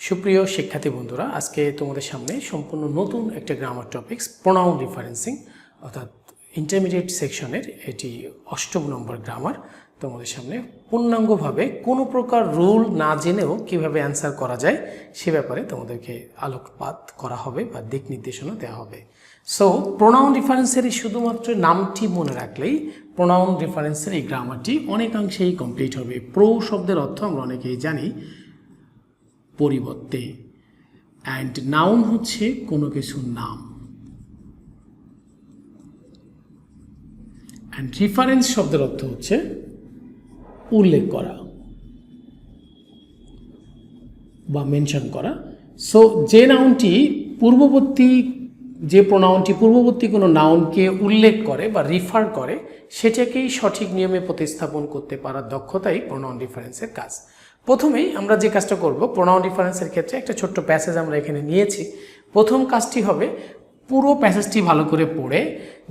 সুপ্রিয় শিক্ষার্থী বন্ধুরা, আজকে তোমাদের সামনে সম্পূর্ণ নতুন একটা গ্রামার টপিক্স প্রোনাউন রিফারেন্সিং অর্থাৎ ইন্টারমিডিয়েট সেকশনের এটি অষ্টম নম্বর গ্রামার তোমাদের সামনে পূর্ণাঙ্গভাবে কোনো প্রকার রুল না জেনেও কীভাবে অ্যান্সার করা যায়, সে ব্যাপারে তোমাদেরকে আলোকপাত করা হবে বা দিক নির্দেশনা দেওয়া হবে। সো প্রোনাউন রিফারেন্সের শুধুমাত্র নামটি মনে রাখলেই প্রোনাউন রিফারেন্সের এই গ্রামারটি অনেকাংশেই কমপ্লিট হবে। প্রো শব্দের অর্থ আমরা অনেকেই জানি পরিবর্তে। অ্যান্ড নাউন হচ্ছে কোনো কিছুর নাম। অ্যান্ড রিফারেন্স শব্দের অর্থ হচ্ছে উল্লেখ করা বা মেনশন করা। সো যে নাউনটি পূর্ববর্তী, যে প্রোনাউনটি পূর্ববর্তী কোনো নাউনকে উল্লেখ করে বা রিফার করে, সেটাকেই সঠিক নিয়মে প্রতিস্থাপন করতে পারার দক্ষতাই প্রোনাউন রিফারেন্সের কাজ। প্রথমেই আমরা যে কাজটা করব প্রোনাউন ডিফারেন্সের ক্ষেত্রে একটা ছোট্ট প্যাসেজ আমরা এখানে নিয়েছি। প্রথম কাজটি হবে পুরো প্যাসেজটি ভালো করে পড়ে,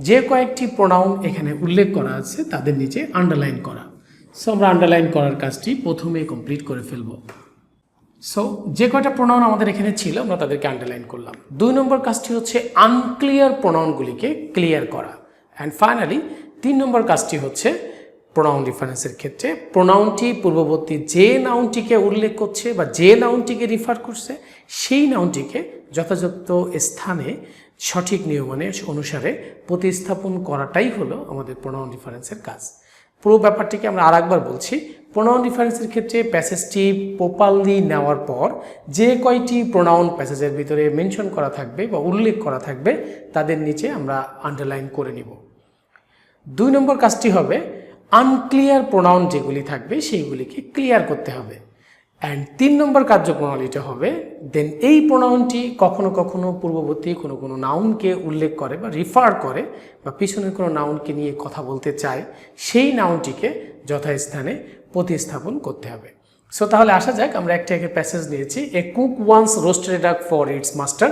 যে কয়েকটি প্রোনাউন এখানে উল্লেখ করা আছে তাদের নিচে আন্ডারলাইন করা। সো আমরা আন্ডারলাইন করার কাজটি প্রথমেই কমপ্লিট করে ফেলব। সো যে কয়টা প্রোনাউন আমাদের এখানে ছিল, আমরা তাদেরকে আন্ডারলাইন করলাম। দুই নম্বর কাজটি হচ্ছে আনক্লিয়ার প্রোনাউনগুলিকে ক্লিয়ার করা। অ্যান্ড ফাইনালি তিন নম্বর কাজটি হচ্ছে প্রোনাউন ডিফারেন্সের ক্ষেত্রে প্রোনাউনটি পূর্ববর্তী যে নাউনটিকে উল্লেখ করছে বা যে নাউনটিকে রিফার করছে, সেই নাউনটিকে যথাযথ স্থানে সঠিক নিয়মনে অনুসারে প্রতিস্থাপন করাটাই হলো আমাদের প্রোনাউন ডিফারেন্সের কাজ। পুরো ব্যাপারটিকে আমরা আরেকবার বলছি। প্রোনাউন ডিফারেন্সের ক্ষেত্রে প্যাসেজটি প্রপারলি নেওয়ার পর যে কয়টি প্রোনাউন প্যাসেজের ভিতরে মেনশন করা থাকবে বা উল্লেখ করা থাকবে, তাদের নিচে আমরা আন্ডারলাইন করে নিব। দুই নম্বর কাজটি হবে আনক্লিয়ার প্রোনাউন যেগুলি থাকবে, সেইগুলিকে ক্লিয়ার করতে হবে। অ্যান্ড তিন নম্বর কার্যপ্রণালীটা হবে দেন এই প্রোনাউনটি কখনো কখনো পূর্ববর্তী কোনো কোনো নাউনকে উল্লেখ করে বা রিফার করে বা পিছনের কোনো নাউনকে নিয়ে কথা বলতে চায়, সেই নাউনটিকে যথাস্থানে প্রতিস্থাপন করতে হবে। সো তাহলে আসা যাক, আমরা একটা একটা প্যাসেজ নিয়েছি a cook once roasted duck for its master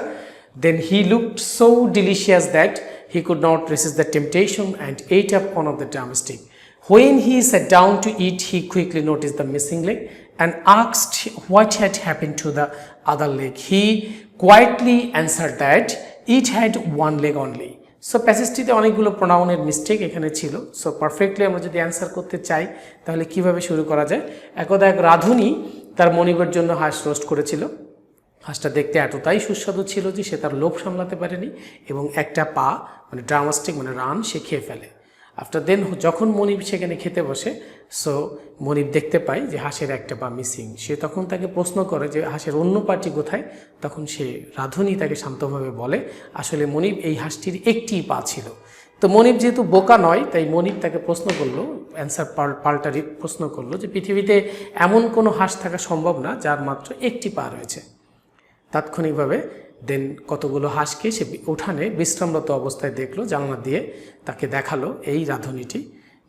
then he looked so delicious that he could not resist the temptation and ate up one of the drumstick When he sat down to eat, he quickly noticed the missing leg and asked what had happened to the other leg. He quietly answered that it had one leg only. So প্যাসেজটিতে অনেকগুলো প্রোনাউনের mistake এখানে ছিল so perfectly আমরা যদি answer করতে চাই তাহলে কীভাবে শুরু করা যায় একদা এক রাধুনি তার মনিবের জন্য হাঁস রোস্ট করেছিল হাঁসটা দেখতে এতটাই সুস্বাদু ছিল যে সে তার লোভ সামলাতে পারেনি এবং একটা পা মানে ড্রামাস্টিক মানে রান সে খেয়ে ফেলে আফটার দেন যখন মনিব সেখানে খেতে বসে সো মনিব দেখতে পায় যে হাঁসের একটা পা মিসিং সে তখন তাকে প্রশ্ন করে যে হাঁসের অন্য পাটি কোথায়? তখন সে রাধুনি তাকে শান্তভাবে বলে, আসলে মনিব এই হাঁসটির একটি পা ছিল। তো মনিব যেহেতু বোকা নয়, তাই মনিব তাকে প্রশ্ন করল অ্যান্সার পাল্টা প্রশ্ন করল যে পৃথিবীতে এমন কোনো হাঁস থাকা সম্ভব না, যার মাত্র একটি পা রয়েছে। তাৎক্ষণিকভাবে দেন কতগুলো হাঁসকে সে উঠানে বিশ্রামরত অবস্থায় দেখল, জানলা দিয়ে তাকে দেখাল এই রাধুনিটি।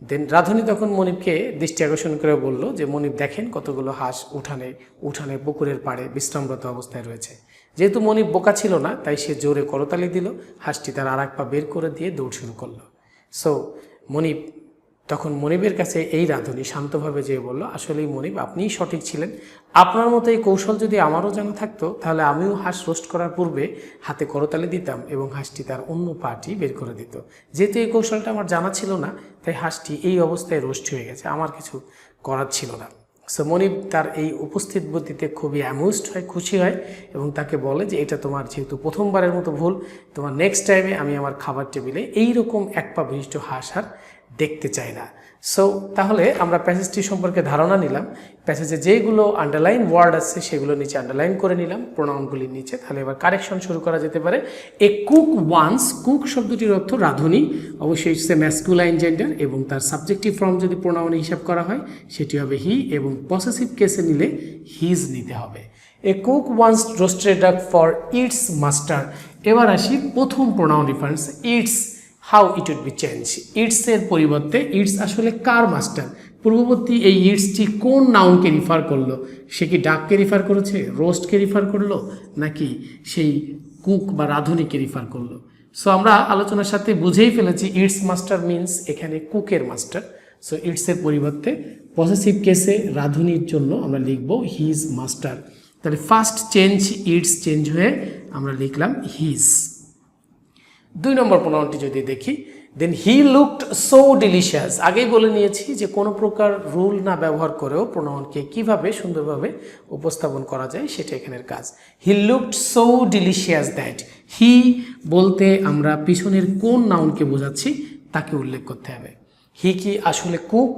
দেন রাধুনি তখন মনিবকে দৃষ্টি আকর্ষণ করে বলল যে, মনিব, দেখেন কতগুলো হাঁস উঠানে উঠানে পুকুরের পাড়ে বিশ্রামরত অবস্থায় রয়েছে। যেহেতু মনিব বোকা ছিল না, তাই সে জোরে করতালি দিল, হাঁসটি তার আর এক পা বের করে দিয়ে দৌড় শুরু করল। সো মনিব তখন মনিবের কাছে এই রাঁধুনি শান্তভাবে যেয়ে বলল, আসলেই মনিব, আপনিই সঠিক ছিলেন। আপনার মতো এই কৌশল যদি আমারও জানা থাকতো, তাহলে আমিও হাঁস রোস্ট করার পূর্বে হাতে করতালি দিতাম এবং হাঁসটি তার অন্য পাটি বের করে দিত। যেহেতু এই কৌশলটা আমার জানা ছিল না, তাই হাঁসটি এই অবস্থায় রোস্ট হয়ে গেছে। আমার কিছু করার ছিল না। সো মনিব তার এই উপস্থিত বুদ্ধিতে খুবই অ্যামিউজড হয়, খুশি হয় এবং তাকে বলে যে, এটা তোমার যেহেতু প্রথমবারের মতো ভুল, তোমার নেক্সট টাইমে আমি আমার খাবার টেবিলে এইরকম এক পা বিশিষ্ট হাঁস আর দেখতে চাই না। সো তাহলে আমরা প্যাসেজটি সম্পর্কে ধারণা নিলাম। প্যাসেজে যেগুলো আন্ডারলাইন ওয়ার্ড আছে, সেগুলো নিচে আন্ডারলাইন করে নিলাম প্রোনাউনগুলির নিচে। তাহলে এবার কারেকশন শুরু করা যেতে পারে। এ কুক ওয়ান্স কুক শব্দটির অর্থ রাঁধুনি। অবশ্যই সে ম্যাসকুলাইন জেন্ডার এবং তার সাবজেক্টিভ ফর্ম যদি প্রোনাউনে হিসাব করা হয়, সেটি হবে হি এবং পসেসিভ কেসে নিলে হিজ নিতে হবে। A cook once roasted for its master এবার আসি প্রথম pronoun reference its how it would be change ইটসের পরিবর্তে ইটস আসলে কার মাস্টার পূর্ববর্তী এই ইটসটি কোন নাউনকে রিফার করল? সে কি ডাককে রিফার করেছে? রোস্টকে রিফার করল? নাকি সেই কুক বা রাঁধুনিকে রিফার করল? সো আমরা আলোচনার সাথে বুঝেই ফেলেছি ইটস মাস্টার মিন্স এখানে কুকের মাস্টার সো ইটসের পরিবর্তে পসেসিভ কেসে রাঁধুনির জন্য আমরা লিখব হিজ মাস্টার তাহলে ফার্স্ট চেঞ্জ ইটস চেঞ্জ হয়ে আমরা লিখলাম হিজ দুই নম্বর প্রোনাউনটি যদি দেখি then he looked so delicious আগেই বলে নিয়েছি যে কোনো প্রকার রুল না ব্যবহার করেও প্রোনাউনকে কীভাবে সুন্দরভাবে উপস্থাপন করা যায় সেটা এখানের কাজ। He looked so delicious that he বলতে আমরা পিছনের কোন নাউনকে বোঝাচ্ছি তাকে উল্লেখ করতে হবে। হি কি আসলে কুক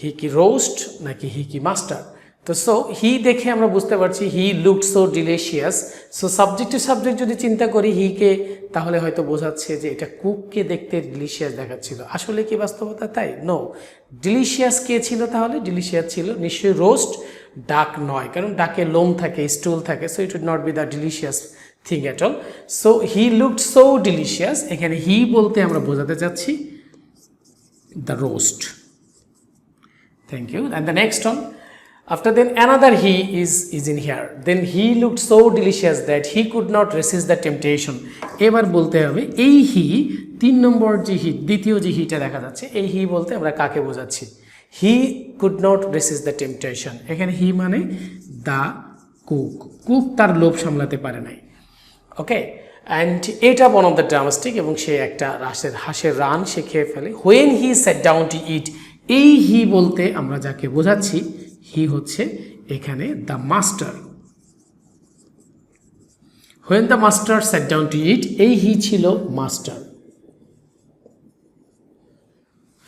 হি কি রোস্ট নাকি হি কি মাস্টার তো সো হি দেখে আমরা বুঝতে পারছি he looked so delicious so subject to subject যদি চিন্তা করি হিকে তাহলে হয়তো বোঝাচ্ছে যে এটা কুককে দেখতে ডিলিশিয়াস দেখাচ্ছিল। আসলে কি বাস্তবতা তাই? নো ডিলিশিয়াস কে ছিল তাহলে? ডিলিশিয়াস ছিল নিশ্চয়ই রোস্ট ডাক নয়। কারণ ডাকে লোম থাকে স্টুল থাকে so it would not be the delicious thing at all so he looked so delicious এখানে হি বলতে আমরা বোঝাতে চাচ্ছি the roast thank you And the next one, after then, another he is is in here. Then he looked so delicious that he could not resist the temptation. এবার বলতে হবে, এই হি তিন নম্বর যে হি দ্বিতীয় যে হিটা দেখা যাচ্ছে, এই হি বলতে আমরা কাকে বোঝাচ্ছি? He could not resist the temptation এখানে হি মানে দ্য কুক কুক তার লোভ সামলাতে পারে নাই। ওকে অ্যান্ড এটা ওয়ান অফ দ্য ড্রামাস্টিক এবং সে একটা হাঁসের হাঁসের রান সে খেয়ে ফেলে। When he sat down to eat এই হি বলতে আমরা যাকে বোঝাচ্ছি হি হচ্ছে এখানে the master when the master sat down to eat এই হি ছিল master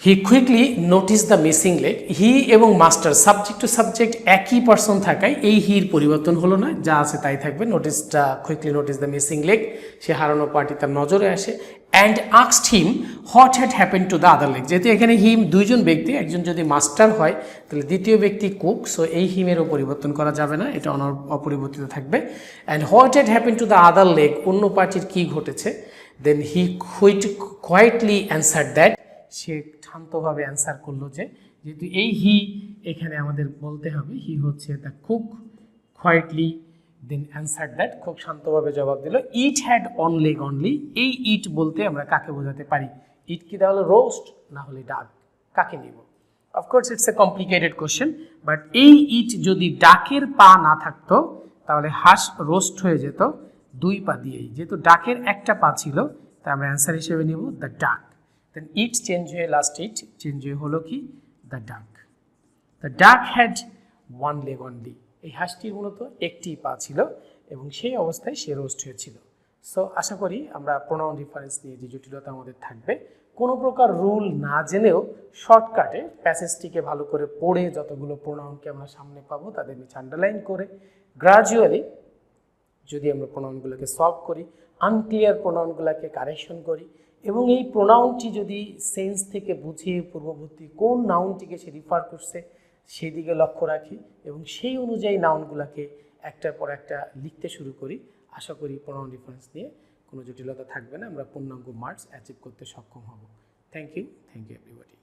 he quickly notice the missing leg he এবং মাস্টার সাবজেক্ট টু সাবজেক্ট একই পার্সন থাকায় এই হির পরিবর্তন হলো না। যা আছে তাই থাকবে। নোটিসটা quickly notice the missing leg সে হারানো পার্টি তার নজরে আসে। And আক্সড him what had happen to the other leg যেহেতু এখানে হিম দুইজন ব্যক্তি, একজন যদি মাস্টার হয়, তাহলে দ্বিতীয় ব্যক্তি কুক সো এই হিমেরও পরিবর্তন করা যাবে না। এটা অনর, অপরিবর্তিত থাকবে। And what had happen to the other leg অন্য পার্টির কী ঘটেছে? Then he quite quietly answer that সে শান্তভাবে অ্যান্সার করল যে, যেহেতু এই হি এখানে আমাদের বলতে হবে হি হচ্ছে the cook quietly then answer that খুব শান্তভাবে জবাব দিল। It had one leg only এই ইট বলতে আমরা কাকে বোঝাতে পারি? ইট কি তাহলে রোস্ট না হলে ডাক কাকে নিব? Of course its a complicated question but এই ইট যদি ডাকের পা না থাকতো, তাহলে হাঁস রোস্ট হয়ে যেত দুই পা দিয়েই। যেহেতু ডাকের একটা পা ছিল তা আমরা অ্যান্সার হিসেবে নিব the duck then it change হয়ে লাস্ট ইট চেঞ্জ হয়ে হলো কি? দ্য ডাক দ্য ডাক হ্যাড ওয়ান লেগ অনলি এই হাঁসটির মূলত একটি পা ছিল এবং সেই অবস্থায় সে রোস্ট হয়েছিল। সো আশা করি আমরা প্রোনাউন ডিফারেন্স নিয়ে যে জটিলতা আমাদের থাকবে, কোনো প্রকার রুল না জেনেও শর্টকাটে প্যাসেজটিকে ভালো করে পড়ে যতগুলো প্রোনাউনকে আমরা সামনে পাবো তাদের নিচে আন্ডারলাইন করে গ্রাজুয়ালি যদি আমরা প্রোনাউনগুলোকে সলভ করি আনক্লিয়ার প্রোনাউনগুলোকে কারেকশন করি এবং এই প্রোনাউনটি যদি সেন্স থেকে বুঝে পূর্ববর্তী কোন নাউনটিকে সে রিফার করছে, সেদিকে লক্ষ্য রাখি এবং সেই অনুযায়ী নাউনগুলোকে একটার পর একটা লিখতে শুরু করি। আশা করি প্রোনাউন রিফারেন্স নিয়ে কোনো জটিলতা থাকবে না। আমরা পূর্ণাঙ্গ মার্কস অ্যাচিভ করতে সক্ষম হব। Thank you thank you everybody